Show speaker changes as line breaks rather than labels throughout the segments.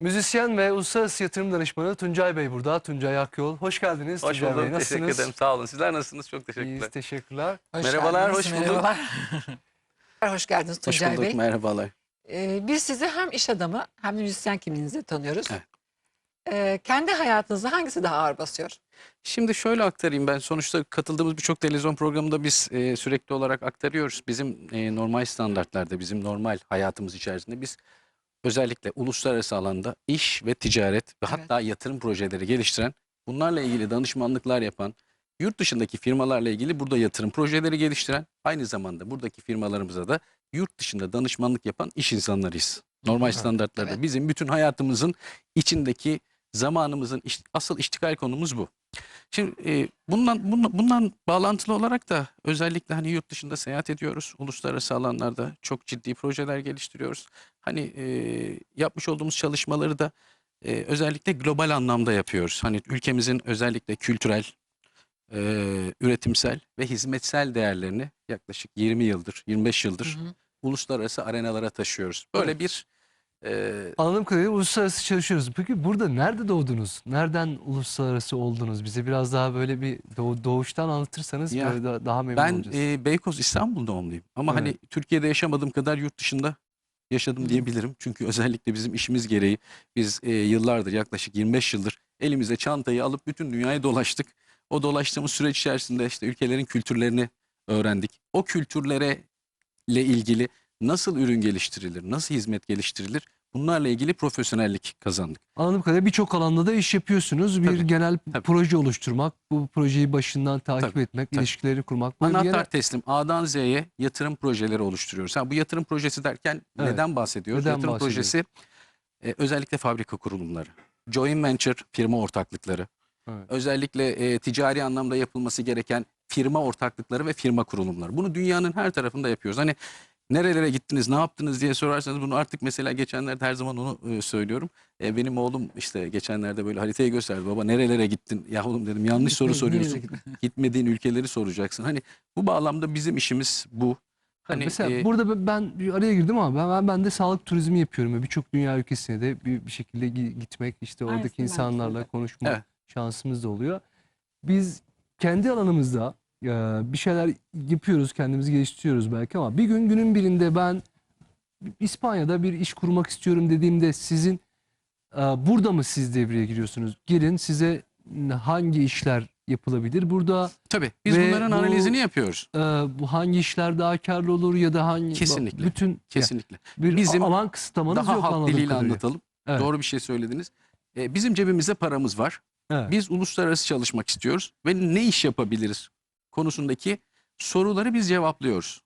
Müzisyen ve uluslararası yatırım danışmanı Tuncay Bey burada. Tuncay Akyol. Hoş geldiniz
Hoş
Tuncay Bey.
bulduk. Teşekkür
Nasılsınız?
ederim. Sağ olun. Sizler nasılsınız? Çok
İyiyiz,
teşekkürler.
teşekkürler.
Hoş
Merhabalar,
geldiniz,
hoş bulduk.
Merhabalar. hoş geldiniz
Hoş
Tuncay
bulduk.
Bey.
Merhabalar.
Ee, biz sizi hem iş adamı hem de müzisyen kimliğinizle tanıyoruz.
Evet.
Ee, kendi hayatınızda hangisi daha ağır basıyor?
Şimdi şöyle aktarayım ben. Sonuçta katıldığımız birçok televizyon programında biz e, sürekli olarak aktarıyoruz. Bizim e, normal standartlarda, bizim normal hayatımız içerisinde biz özellikle uluslararası alanda iş ve ticaret ve
Evet.
hatta yatırım projeleri geliştiren, bunlarla ilgili danışmanlıklar yapan, yurt dışındaki firmalarla ilgili burada yatırım projeleri geliştiren, aynı zamanda buradaki firmalarımıza da yurt dışında danışmanlık yapan iş insanlarıyız. Normal standartlarda
Evet.
bizim bütün hayatımızın içindeki zamanımızın asıl iştikal konumuz bu. Şimdi e, bundan, bundan bundan bağlantılı olarak da özellikle hani yurt dışında seyahat ediyoruz. Uluslararası alanlarda çok ciddi projeler geliştiriyoruz. Hani e, yapmış olduğumuz çalışmaları da e, özellikle global anlamda yapıyoruz. Hani ülkemizin özellikle kültürel, e, üretimsel ve hizmetsel değerlerini yaklaşık 20 yıldır, 25 yıldır
Hı hı.
uluslararası arenalara taşıyoruz. Böyle
Evet.
bir e,
Anladığım kadarıyla uluslararası çalışıyoruz. Peki burada nerede doğdunuz? Nereden uluslararası oldunuz? Bize biraz daha böyle bir doğ- doğuştan anlatırsanız
Ya,
böyle daha, daha memnun
Ben
olacağız.
e, Beykoz İstanbul doğumluyum. Ama
Evet.
hani Türkiye'de yaşamadığım kadar yurt dışında yaşadım diyebilirim. Çünkü özellikle bizim işimiz gereği biz e, yıllardır yaklaşık 25 yıldır elimize çantayı alıp bütün dünyayı dolaştık. O dolaştığımız süreç içerisinde işte ülkelerin kültürlerini öğrendik. O kültürlere ile ilgili nasıl ürün geliştirilir, nasıl hizmet geliştirilir bunlarla ilgili profesyonellik kazandık.
Anladığım kadarıyla birçok alanda da iş yapıyorsunuz. Bir
Tabii,
genel
tabii.
proje oluşturmak, bu projeyi başından takip
Tabii,
etmek,
tabii.
ilişkileri kurmak. Böyle
Anahtar
genel-
teslim A'dan Z'ye yatırım projeleri oluşturuyoruz. Ha, bu yatırım projesi derken
Evet.
neden bahsediyoruz?
Neden
yatırım
bahsediyoruz?
projesi e, özellikle fabrika kurulumları, joint venture firma ortaklıkları,
Evet.
özellikle e, ticari anlamda yapılması gereken firma ortaklıkları ve firma kurulumları. Bunu dünyanın her tarafında yapıyoruz. Hani nerelere gittiniz, ne yaptınız diye sorarsanız bunu artık mesela geçenlerde her zaman onu e, söylüyorum. E, benim oğlum işte geçenlerde böyle haritayı gösterdi. Baba nerelere gittin? Ya oğlum dedim yanlış soru soruyorsun. Gitmediğin ülkeleri soracaksın. Hani bu bağlamda bizim işimiz bu. Hani
Mesela
e,
burada ben bir araya girdim ama ben, ben, de sağlık turizmi yapıyorum. Birçok dünya ülkesine de bir, bir şekilde gi- gitmek, işte oradaki insanlarla konuşma
Evet.
şansımız da oluyor. Biz kendi alanımızda bir şeyler yapıyoruz, kendimizi geliştiriyoruz belki ama bir gün günün birinde ben İspanya'da bir iş kurmak istiyorum dediğimde sizin e, burada mı siz devreye giriyorsunuz? Gelin size hangi işler yapılabilir? Burada
tabii biz
Ve
bunların
bu-
analizini yapıyoruz.
e, bu hangi işler daha karlı olur ya da hangi
Kesinlikle,
bütün
Kesinlikle.
bir
Bizim
alan kısıtlamanız
Daha
yok
halk diliyle
kadarıyla.
anlatalım.
Evet.
Doğru bir şey söylediniz. E, bizim cebimizde paramız var.
Evet.
Biz uluslararası çalışmak istiyoruz ve ne iş yapabiliriz konusundaki soruları biz cevaplıyoruz.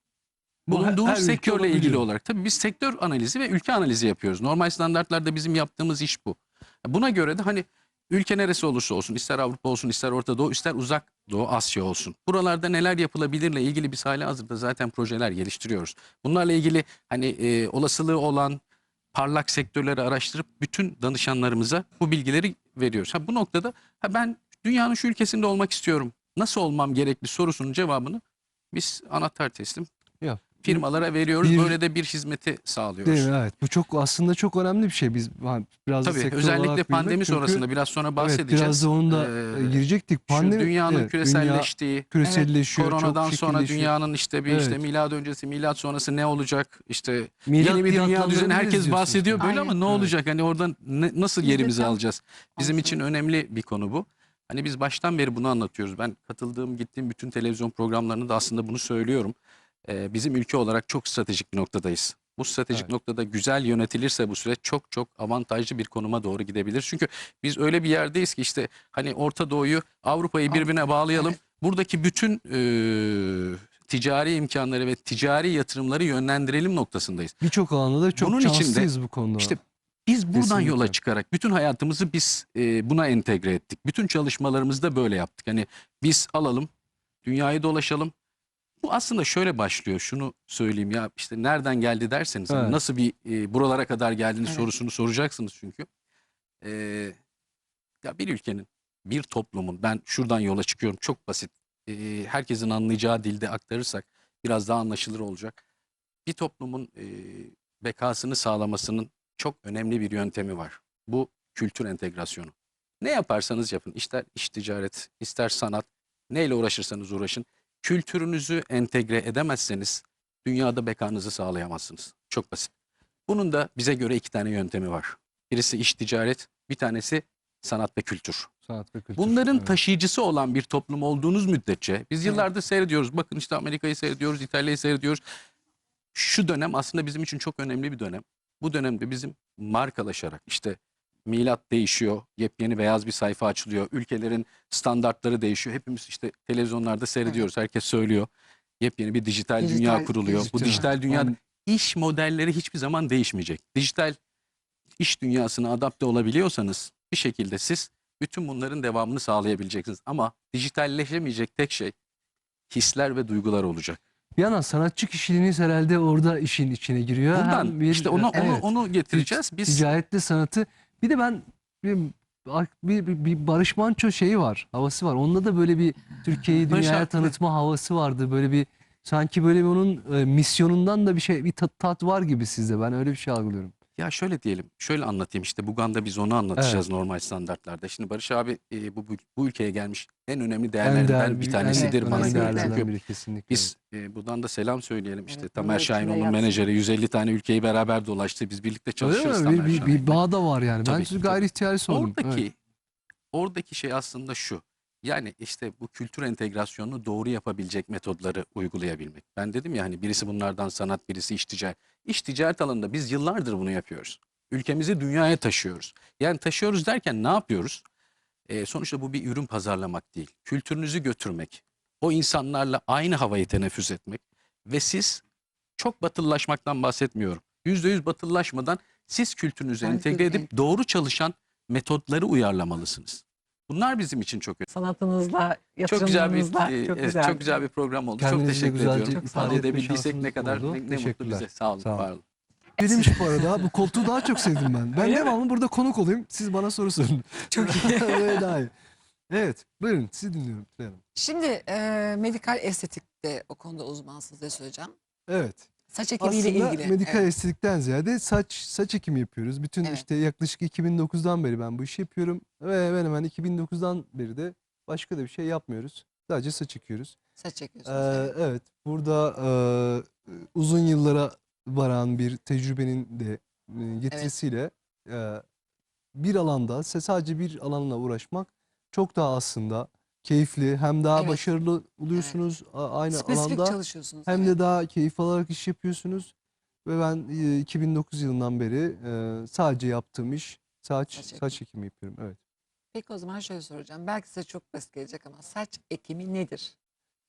Bulunduğumuz
her
sektörle ilgili olarak. Tabii biz sektör analizi ve ülke analizi yapıyoruz. Normal standartlarda bizim yaptığımız iş bu. Buna göre de hani ülke neresi olursa olsun, ister Avrupa olsun, ister Orta Doğu, ister Uzak Doğu Asya olsun. Buralarda neler yapılabilirle ilgili biz hali hazırda zaten projeler geliştiriyoruz. Bunlarla ilgili hani e, olasılığı olan parlak sektörleri araştırıp bütün danışanlarımıza bu bilgileri veriyoruz. Ha, bu noktada ha, ben dünyanın şu ülkesinde olmak istiyorum. Nasıl olmam gerekli sorusunun cevabını biz anahtar teslim
Ya,
firmalara veriyoruz.
bir-
Böyle de bir hizmeti sağlıyoruz.
Değil mi? Evet. Bu çok aslında çok önemli bir şey. Biz ha, biraz da
Tabii
sektör
özellikle
olarak
pandemi
büyümek çünkü-
sonrasında biraz sonra
Evet,
bahsedeceğiz.
biraz da onu da
Ee,
e, girecektik. Pandemi
Şu dünyanın
evet, dünya
küreselleştiği,
küreselleşiyor, çok
koronadan sonra
şekilleşiyor.
dünyanın işte bir işte
Evet.
milad öncesi, milat sonrası ne olacak? İşte
Milat
yeni bir dünya düzeni herkes bahsediyor böyle ama
Aynen.
ne
Evet.
olacak? Hani oradan ne- nasıl
Biz
yerimizi alacağız? Bizim için önemli bir konu bu. Hani biz baştan beri bunu anlatıyoruz. Ben katıldığım, gittiğim bütün televizyon programlarında da aslında bunu söylüyorum. Ee, bizim ülke olarak çok stratejik bir noktadayız. Bu stratejik
Evet.
noktada güzel yönetilirse bu süreç çok çok avantajlı bir konuma doğru gidebilir. Çünkü biz öyle bir yerdeyiz ki işte hani Orta Doğu'yu, Avrupa'yı birbirine bağlayalım. Buradaki bütün eee, ticari imkanları ve ticari yatırımları yönlendirelim noktasındayız.
Birçok alanda da çok
Bunun içinde
şanslıyız bu konuda.
İşte biz buradan
Kesinlikle.
yola çıkarak bütün hayatımızı biz e, buna entegre ettik. Bütün çalışmalarımızı da böyle yaptık. Hani biz alalım, dünyayı dolaşalım. Bu aslında şöyle başlıyor. Şunu söyleyeyim ya işte nereden geldi derseniz hani
Evet.
nasıl bir e, buralara kadar geldiğini
Evet.
sorusunu soracaksınız çünkü. E, ya bir ülkenin, bir toplumun ben şuradan yola çıkıyorum çok basit. E, herkesin anlayacağı dilde aktarırsak biraz daha anlaşılır olacak. Bir toplumun e, bekasını sağlamasının çok önemli bir yöntemi var. bu kültür entegrasyonu. Ne yaparsanız yapın, ister iş ticaret, ister sanat, neyle uğraşırsanız uğraşın. Kültürünüzü entegre edemezseniz dünyada bekanızı sağlayamazsınız. Çok basit. Bunun da bize göre iki tane yöntemi var. Birisi iş ticaret, bir tanesi sanat ve kültür.
Sanat ve kültür.
Bunların
Evet.
taşıyıcısı olan bir toplum olduğunuz müddetçe biz
Evet.
yıllardır seyrediyoruz. Bakın işte Amerika'yı seyrediyoruz, İtalya'yı seyrediyoruz. Şu dönem aslında bizim için çok önemli bir dönem. Bu dönemde bizim markalaşarak işte milat değişiyor, yepyeni beyaz bir sayfa açılıyor, ülkelerin standartları değişiyor. Hepimiz işte televizyonlarda seyrediyoruz, herkes söylüyor. Yepyeni bir dijital,
Dijital,
dünya kuruluyor. Bu
dijital.
dijital dünyada
Aynen.
iş modelleri hiçbir zaman değişmeyecek. Dijital iş dünyasına adapte olabiliyorsanız bir şekilde siz bütün bunların devamını sağlayabileceksiniz. Ama dijitalleşemeyecek tek şey hisler ve duygular olacak.
Yana sanatçı kişiliğiniz herhalde orada işin içine giriyor.
Buradan
Hem bir-
işte onu
Evet.
onu onu getireceğiz. Biz
ticaretle sanatı. Bir de ben bir, bir, bir, bir Barış Manço şeyi var, havası var. Onda da böyle bir Türkiye'yi dünyaya tanıtma havası vardı. Böyle bir sanki böyle bir onun e, misyonundan da bir şey bir tat, tat var gibi sizde. Ben öyle bir şey algılıyorum.
Ya şöyle diyelim, şöyle anlatayım işte Bugan'da biz onu anlatacağız normal standartlarda. Şimdi Barış abi e, bu, bu bu ülkeye gelmiş en önemli değerlerinden bir tanesidir
en
bana
önemli
göre.
değerlerden
Çünkü
biri kesinlikle.
Biz e, buradan da selam söyleyelim işte
Evet,
Tamer
bunu
Şahin
içine
onun
yatsın.
menajeri 150 tane ülkeyi beraber dolaştı. Biz birlikte
Öyle mi?
Tamer
Bir, bir,
Şahin'le.
bir bağ da var yani.
Tabii
ben
ki,
gayri ihtiyari sordum.
Oradaki
Evet.
oradaki şey aslında şu. Yani işte bu kültür entegrasyonunu doğru yapabilecek metodları uygulayabilmek. Ben dedim ya hani birisi bunlardan sanat, birisi iş ticaret. İş ticaret alanında biz yıllardır bunu yapıyoruz. Ülkemizi dünyaya taşıyoruz. Yani taşıyoruz derken ne yapıyoruz? Ee, sonuçta bu bir ürün pazarlamak değil. Kültürünüzü götürmek. O insanlarla aynı havayı teneffüs etmek. Ve siz çok batılılaşmaktan bahsetmiyorum. Yüzde yüz batılılaşmadan siz kültürünüzü entegre edip doğru çalışan metotları uyarlamalısınız. Bunlar bizim için çok önemli.
Sanatınızla,
Çok güzel bir
yatırımınızla
e,
çok
evet,
güzel.
çok güzel bir program oldu.
Kendinizi
çok teşekkür
güzelce
ediyorum.
ifade
İfade
etme
edebildiysek ne
şansınız
kadar
oldu.
ne, ne mutlu
Teşekkürler.
bize. Sağ olun.
Sağ olun.
var olun.
Benim bu arada. Bu koltuğu daha çok sevdim ben. Ben
Öyle mi?
devamlı burada konuk olayım. Siz bana soru sorun.
Çok iyi.
Öyle daha iyi. Evet. Buyurun. Sizi dinliyorum. Tülay Hanım.
Şimdi e, medikal estetikte o konuda uzmansınız diye söyleyeceğim.
Evet.
Saç ekimiyle
Aslında
ilgili.
medikal
Evet.
estetikten ziyade saç saç ekimi yapıyoruz. Bütün
Evet.
işte yaklaşık 2009'dan beri ben bu işi yapıyorum ve hemen hemen 2009'dan beri de başka da bir şey yapmıyoruz. Sadece saç ekiyoruz.
Saç ekiyorsunuz.
Ee,
evet.
evet, burada e, uzun yıllara varan bir tecrübenin de getirisiyle e, bir alanda sadece bir alanla uğraşmak çok daha aslında keyifli hem daha
Evet.
başarılı oluyorsunuz a- aynı
Spesifik
alanda
çalışıyorsunuz.
hem de daha keyif alarak iş yapıyorsunuz ve ben e, 2009 yılından beri e, sadece yaptığım iş saç
Saç ekimi.
saç ekimi yapıyorum. Evet.
Peki o zaman şöyle soracağım. Belki size çok basit gelecek ama saç ekimi nedir?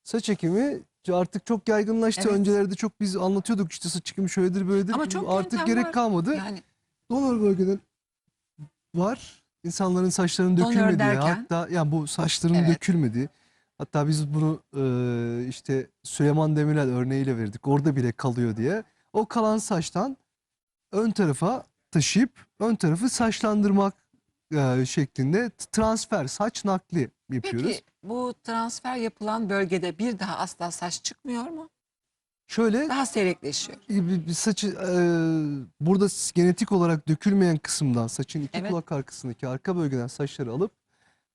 Saç ekimi artık çok yaygınlaştı.
Evet.
Öncelerde çok biz anlatıyorduk işte saç ekimi şöyledir böyledir.
Ama çok
artık
yöntem
gerek
var.
kalmadı.
Yani
Donör bölgeden var. İnsanların saçlarının
Donör
dökülmediği
derken?
hatta yani bu saçların
Evet.
dökülmediği hatta biz bunu e, işte Süleyman Demirel örneğiyle verdik. Orada bile kalıyor diye. O kalan saçtan ön tarafa taşıyıp ön tarafı saçlandırmak e, şeklinde transfer saç nakli yapıyoruz.
peki bu transfer yapılan bölgede bir daha asla saç çıkmıyor mu?
Şöyle
Daha seyrekleşiyor.
bir, bir saçı e, burada genetik olarak dökülmeyen kısımdan saçın iki
Evet.
kulak arkasındaki arka bölgeden saçları alıp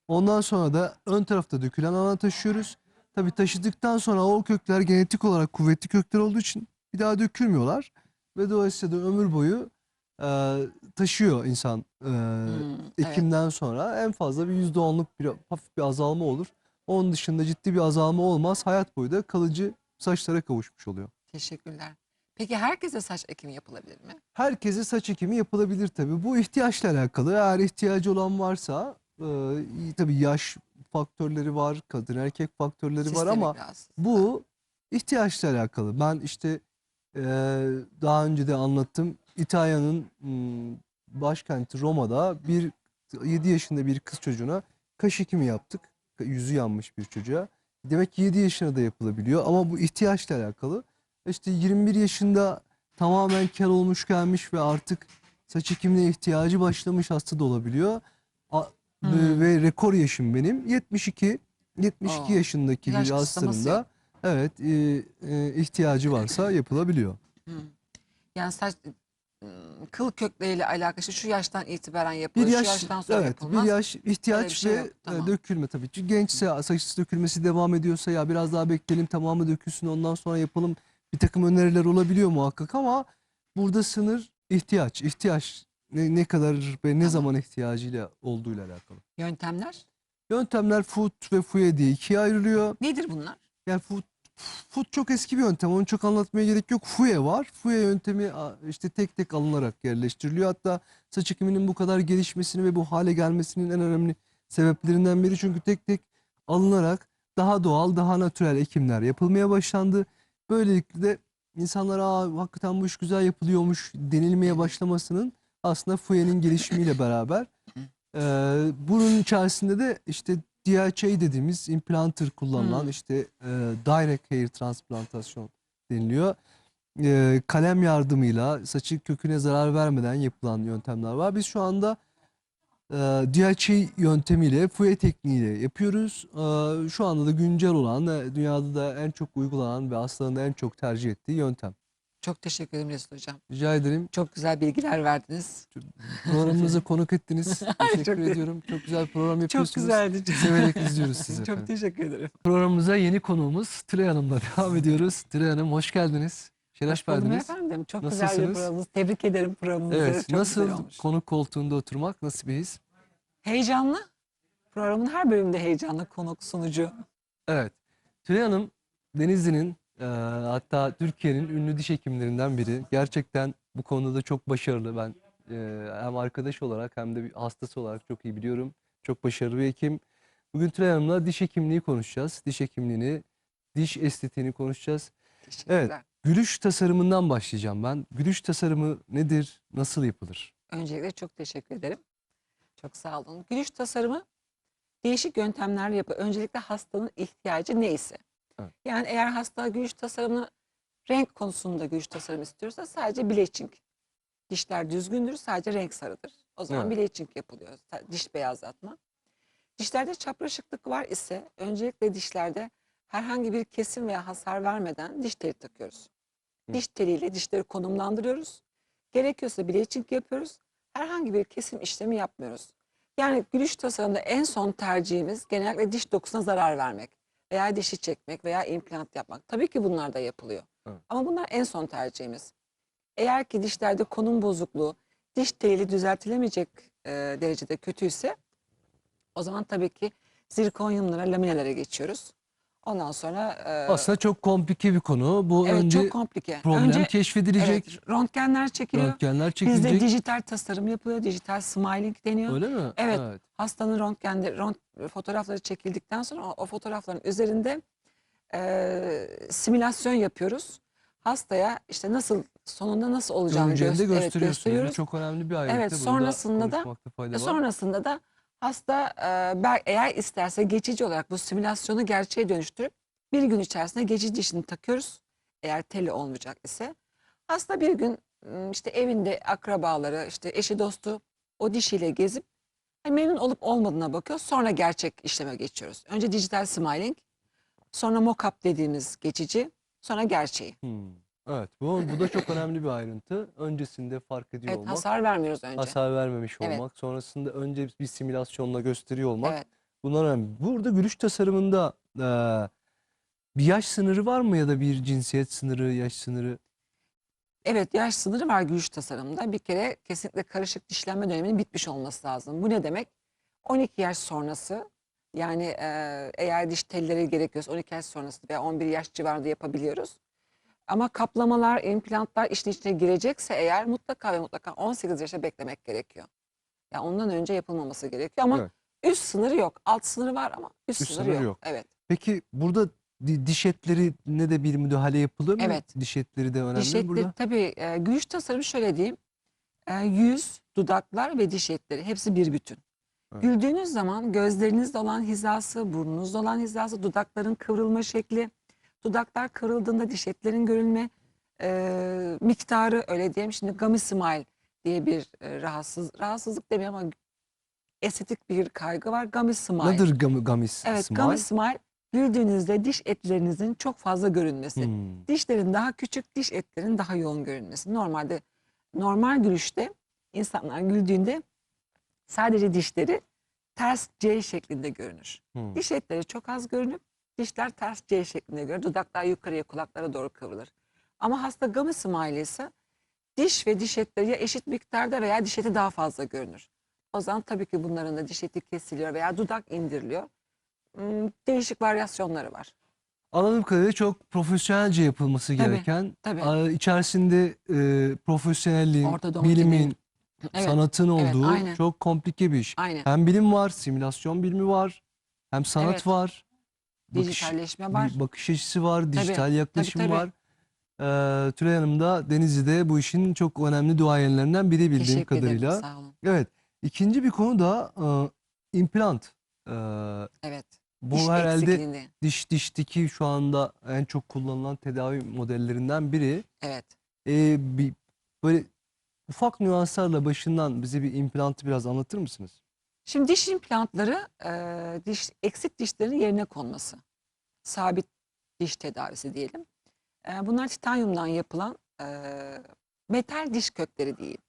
ondan sonra da ön tarafta dökülen alana taşıyoruz. Tabii taşıdıktan sonra o kökler genetik olarak kuvvetli kökler olduğu için bir daha dökülmüyorlar ve dolayısıyla da ömür boyu e, taşıyor insan e,
Hmm, evet.
ekimden sonra en fazla bir yüzde onluk bir hafif bir azalma olur. Onun dışında ciddi bir azalma olmaz. Hayat boyu da kalıcı saçlara kavuşmuş oluyor.
Teşekkürler. Peki herkese saç ekimi yapılabilir mi?
Herkese saç ekimi yapılabilir tabii. Bu ihtiyaçla alakalı. Eğer ihtiyacı olan varsa e, tabii yaş faktörleri var, kadın erkek faktörleri var
Sistemik
ama
rahatsızlık.
bu ihtiyaçla alakalı. Ben işte e, daha önce de anlattım. İtalya'nın başkenti Roma'da bir 7 yaşında bir kız çocuğuna kaş ekimi yaptık. Yüzü yanmış bir çocuğa. Demek ki 7 yaşına da yapılabiliyor ama bu ihtiyaçla alakalı. İşte 21 yaşında tamamen kel olmuş gelmiş ve artık saç ekimine ihtiyacı başlamış hasta da olabiliyor. A-
Hmm.
ve, rekor yaşım benim 72 72
Oo,
yaşındaki
yaş
bir hastanın evet e, e, ihtiyacı varsa yapılabiliyor.
Hmm. Yani saç kıl kökleriyle alakalı işte şu yaştan itibaren yapılır,
Bir
şu
yaş,
yaştan sonra
evet,
yapılmaz.
bir yaş ihtiyaç
şey
ve
yok,
e,
tamam.
dökülme tabii. Çünkü gençse saçsız dökülmesi devam ediyorsa ya biraz daha bekleyelim tamamı dökülsün ondan sonra yapalım. Bir takım öneriler olabiliyor muhakkak ama burada sınır ihtiyaç. ihtiyaç ne, ne kadar ve ne
Tamam.
zaman ihtiyacıyla olduğuyla alakalı.
Yöntemler
Yöntemler food ve fuye diye ikiye ayrılıyor.
nedir bunlar?
Yani food, food çok eski bir yöntem. Onu çok anlatmaya gerek yok. Fuye var. Fuye yöntemi işte tek tek alınarak yerleştiriliyor. Hatta saç ekiminin bu kadar gelişmesini ve bu hale gelmesinin en önemli sebeplerinden biri. Çünkü tek tek alınarak daha doğal, daha natürel ekimler yapılmaya başlandı. Böylelikle de insanlar Aa, hakikaten bu iş güzel yapılıyormuş denilmeye başlamasının aslında fuyenin gelişimiyle beraber ee, bunun içerisinde de işte DHA dediğimiz implanter kullanılan
Hmm.
işte e, direct hair transplantasyon deniliyor. Ee, kalem yardımıyla saçı köküne zarar vermeden yapılan yöntemler var. Biz şu anda e, DHA yöntemiyle, fuye tekniğiyle yapıyoruz. Ee, şu anda da güncel olan, dünyada da en çok uygulanan ve hastaların en çok tercih ettiği yöntem.
Çok teşekkür ederim Resul Hocam.
Rica ederim.
Çok güzel bilgiler verdiniz.
Programımıza konuk ettiniz. Teşekkür
çok-
ediyorum. Çok güzel program
Çok
yapıyorsunuz.
güzeldi.
Severek izliyoruz sizi efendim.
Çok teşekkür ederim.
Programımıza yeni konuğumuz Tülay Hanım'la devam ediyoruz. Tülay Hanım hoş geldiniz. Şeref verdiniz.
efendim. Çok güzel bir
Nasılsınız?
programınız. Tebrik ederim programınızı.
Evet,
Çok
nasıl konuk koltuğunda oturmak nasıl bir his?
Heyecanlı. Programın her bölümünde heyecanlı konuk sunucu.
Evet. Tülay Hanım Denizli'nin e, hatta Türkiye'nin ünlü diş hekimlerinden biri. Gerçekten bu konuda da çok başarılı. Ben e, hem arkadaş olarak hem de bir hastası olarak çok iyi biliyorum. Çok başarılı bir hekim. Bugün Tülay Hanım'la diş hekimliği konuşacağız. Diş hekimliğini, diş estetiğini konuşacağız.
Teşekkürler.
Gülüş tasarımından başlayacağım ben. Gülüş tasarımı nedir? Nasıl yapılır?
Öncelikle çok teşekkür ederim. Çok sağ olun. Gülüş tasarımı değişik yöntemlerle yapıyor. Öncelikle hastanın ihtiyacı neyse.
Evet.
Yani eğer hasta gülüş tasarımını renk konusunda gülüş tasarım istiyorsa sadece bleaching. Dişler düzgündür, sadece renk sarıdır. O zaman
Evet.
bleaching yapılıyor. Diş beyazlatma. Dişlerde çapraşıklık var ise öncelikle dişlerde herhangi bir kesim veya hasar vermeden diş teli takıyoruz.
Hı.
Diş teliyle dişleri konumlandırıyoruz. Gerekiyorsa bleaching yapıyoruz. Herhangi bir kesim işlemi yapmıyoruz. Yani gülüş tasarımda en son tercihimiz genellikle diş dokusuna zarar vermek veya dişi çekmek veya implant yapmak. Tabii ki bunlar da yapılıyor.
Evet.
Ama bunlar en son tercihimiz. Eğer ki dişlerde konum bozukluğu, diş teli düzeltilemeyecek e, derecede kötüyse o zaman tabii ki zirkonyumlara, laminelere geçiyoruz. Ondan sonra e,
Aslında çok komplike bir konu. Bu
evet
önce
çok komplike.
problem
Önce
keşfedilecek,
evet, röntgenler çekiliyor.
röntgenler
Bizde
çekilecek.
dijital tasarım yapılıyor. Dijital smiling deniyor.
Öyle mi?
Evet. Hastanın röntgende rönt- fotoğrafları çekildikten sonra o, o fotoğrafların üzerinde e, simülasyon yapıyoruz. Hastaya işte nasıl sonunda nasıl olacağını
Görüneceğini de
göster- evet, gösteriyoruz.
çok önemli bir ayrıntı.
Evet,
da
sonrasında da-
var.
sonrasında da hasta e, eğer isterse geçici olarak bu simülasyonu gerçeğe dönüştürüp bir gün içerisinde geçici dişini takıyoruz. Eğer teli olmayacak ise. Hasta bir gün işte evinde akrabaları, işte eşi dostu o dişiyle gezip e, memnun olup olmadığına bakıyor. Sonra gerçek işleme geçiyoruz. Önce dijital smiling, sonra mock-up dediğimiz geçici, sonra gerçeği.
Hmm. Evet, bu, bu da çok önemli bir ayrıntı. Öncesinde fark ediyor
Evet,
olmak,
hasar vermiyoruz önce.
hasar vermemiş
Evet.
olmak, sonrasında önce bir simülasyonla gösteriyor olmak.
Evet.
Bunlar önemli. Burada gülüş tasarımında eee, bir yaş sınırı var mı ya da bir cinsiyet sınırı, yaş sınırı?
Evet yaş sınırı var gülüş tasarımında. Bir kere kesinlikle karışık dişlenme döneminin bitmiş olması lazım. Bu ne demek? 12 yaş sonrası yani e, eğer diş telleri gerekiyorsa 12 yaş sonrası veya 11 yaş civarında yapabiliyoruz. Ama kaplamalar, implantlar işin içine girecekse eğer mutlaka ve mutlaka 18 yaşa beklemek gerekiyor. Yani ondan önce yapılmaması gerekiyor ama
Evet.
üst sınırı yok. Alt sınırı var ama üst,
Üst
sınırı,
sınırı
yok.
yok.
Evet.
Peki burada di- diş etleri ne de bir müdahale yapılıyor mu?
Evet.
Diş etleri de önemli
Diş etleri
burada?
tabii e, gülüş tasarımı şöyle diyeyim. E, yüz, dudaklar ve diş etleri hepsi bir bütün.
Evet.
Güldüğünüz zaman gözlerinizde olan hizası, burnunuzda olan hizası, dudakların kıvrılma şekli, dudaklar kırıldığında diş etlerin görülme e, miktarı öyle diyeyim. Şimdi gummy smile diye bir e, rahatsız rahatsızlık demiyorum ama estetik bir kaygı var. Gummy smile.
Nedir gamis
Evet,
smile?
gummy smile güldüğünüzde diş etlerinizin çok fazla görünmesi.
Hmm.
Dişlerin daha küçük, diş etlerin daha yoğun görünmesi. Normalde normal gülüşte insanlar güldüğünde sadece dişleri ters C şeklinde görünür.
Hmm.
Diş etleri çok az görünüp dişler ters C şeklinde görünür. Dudaklar yukarıya kulaklara doğru kıvrılır. Ama hasta smile ise diş ve diş etleri ya eşit miktarda veya diş eti daha fazla görünür. O zaman tabii ki bunların da diş eti kesiliyor veya dudak indiriliyor. Hmm, Değişik varyasyonları var.
Anladığım kadarıyla çok profesyonelce yapılması
Tabii,
gereken,
tabii.
içerisinde e, profesyonelliğin, bilimin,
Evet,
sanatın
evet,
olduğu
aynen.
çok komplike bir iş.
aynen.
Hem bilim var, simülasyon bilimi var, hem sanat
Evet.
var, bakış,
Dijitalleşme var.
bir bakış açısı var, dijital yaklaşım
tabii.
var. Ee, Tülay Hanım da Denizli'de bu işin çok önemli duayenlerinden biri bildiğim
Teşekkür
kadarıyla.
ederim. Sağ olun.
Evet. İkinci bir konu da e, implant. Ee,
Evet.
bu
diş
herhalde
eksikliğinde.
diş dişteki şu anda en çok kullanılan tedavi modellerinden biri.
Evet.
Ee, bir böyle ufak nüanslarla başından bize bir implantı biraz anlatır mısınız?
Şimdi diş implantları e, diş eksik dişlerin yerine konması. Sabit diş tedavisi diyelim. E, bunlar titanyumdan yapılan e, metal diş kökleri diyeyim.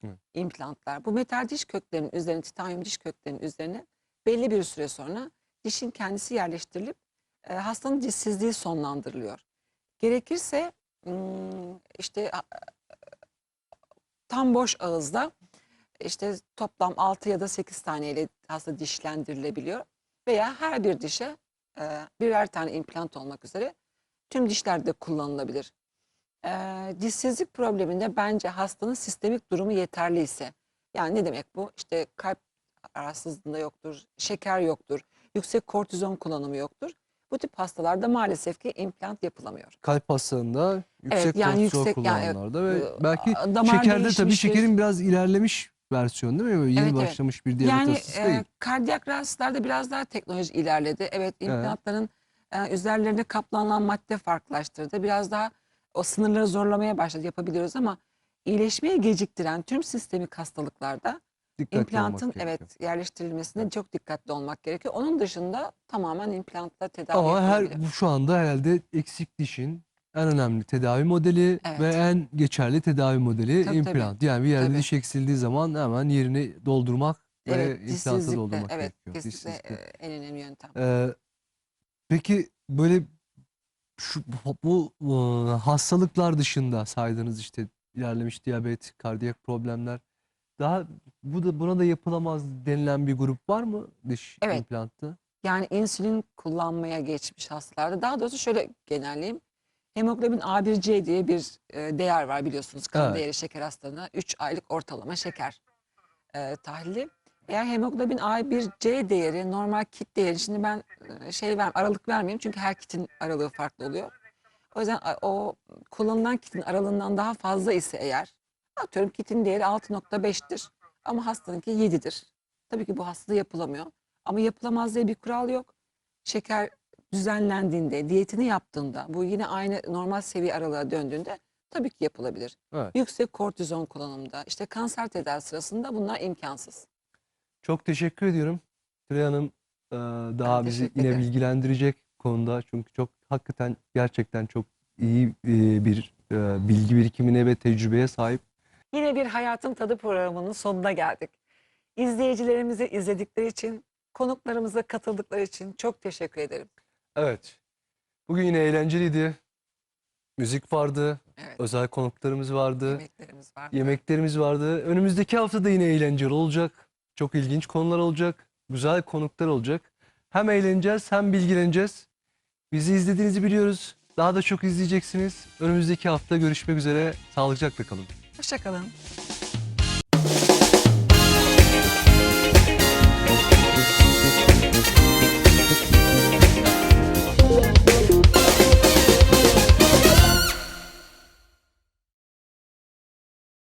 Hı.
İmplantlar. Bu metal diş köklerinin üzerine, titanyum diş köklerinin üzerine belli bir süre sonra dişin kendisi yerleştirilip e, hastanın dişsizliği sonlandırılıyor. Gerekirse işte tam boş ağızda işte toplam 6 ya da 8 taneyle hasta dişlendirilebiliyor. Veya her bir dişe e, birer tane implant olmak üzere tüm dişlerde kullanılabilir. E, dişsizlik probleminde bence hastanın sistemik durumu yeterli ise yani ne demek bu? İşte kalp rahatsızlığında yoktur, şeker yoktur, yüksek kortizon kullanımı yoktur. Bu tip hastalarda maalesef ki implant yapılamıyor.
Kalp hastalığında yüksek
yani
kortizol
yüksek- yani evet,
kullananlarda ve
e,
belki şekerde tabii şekerin biraz ilerlemiş versiyon değil mi? Böyle Yeni
Evet, evet.
başlamış bir diyabet
Yani
hastası
e,
değil.
kardiyak rahatsızlıklarda biraz daha teknoloji ilerledi. Evet implantların e, üzerlerinde kaplanılan madde farklılaştırdı. Biraz daha o sınırları zorlamaya başladı yapabiliyoruz ama iyileşmeyi geciktiren tüm sistemik hastalıklarda
Dikkatli
implantın
olmak gerekiyor.
evet yerleştirilmesinde çok dikkatli olmak gerekiyor. Onun dışında tamamen implantla tedavi
Ama her
yapılabilir.
bu şu anda herhalde eksik dişin en önemli tedavi modeli
Evet.
ve en geçerli tedavi modeli
Tabii, tabii.
implant. Yani bir yerde
Tabii.
diş eksildiği zaman hemen yerini doldurmak
Evet,
ve implanta doldurmak
evet,
gerekiyor.
kesinlikle
Dişsizlik.
e, en önemli yöntem.
Ee, peki böyle şu bu, bu, e, hastalıklar dışında saydığınız işte ilerlemiş diyabet, kardiyak problemler daha bu da buna da yapılamaz denilen bir grup var mı diş
Evet.
implantı?
Yani insülin kullanmaya geçmiş hastalarda. Daha doğrusu şöyle genelleyeyim. Hemoglobin A1C diye bir e, değer var biliyorsunuz. Kan
Evet.
değeri şeker hastalığına 3 aylık ortalama şeker e, tahlili. Eğer hemoglobin A1C değeri normal kit değeri. Şimdi ben e, şey ver, aralık vermeyeyim çünkü her kitin aralığı farklı oluyor. O yüzden a- o kullanılan kitin aralığından daha fazla ise eğer atıyorum kitin değeri 6.5'tir ama hastanınki 7'dir. Tabii ki bu hastada yapılamıyor. Ama yapılamaz diye bir kural yok. Şeker düzenlendiğinde, diyetini yaptığında, bu yine aynı normal seviye aralığa döndüğünde tabii ki yapılabilir.
Evet.
Yüksek kortizon kullanımında, işte kanser tedavi sırasında bunlar imkansız.
Çok teşekkür ediyorum. Tülay Hanım e, daha
Ben
bizi yine bilgilendirecek konuda. Çünkü çok hakikaten gerçekten çok iyi e, bir e, bilgi birikimine ve tecrübeye sahip.
Yine bir Hayatın Tadı programının sonuna geldik. İzleyicilerimizi izledikleri için, konuklarımıza katıldıkları için çok teşekkür ederim.
Evet. Bugün yine eğlenceliydi. Müzik vardı,
Evet,
özel konuklarımız vardı,
yemeklerimiz var.
yemeklerimiz vardı. Önümüzdeki hafta da yine eğlenceli olacak. Çok ilginç konular olacak, güzel konuklar olacak. Hem eğleneceğiz hem bilgileneceğiz. Bizi izlediğinizi biliyoruz. Daha da çok izleyeceksiniz. Önümüzdeki hafta görüşmek üzere. Sağlıcakla kalın.
Hoşçakalın.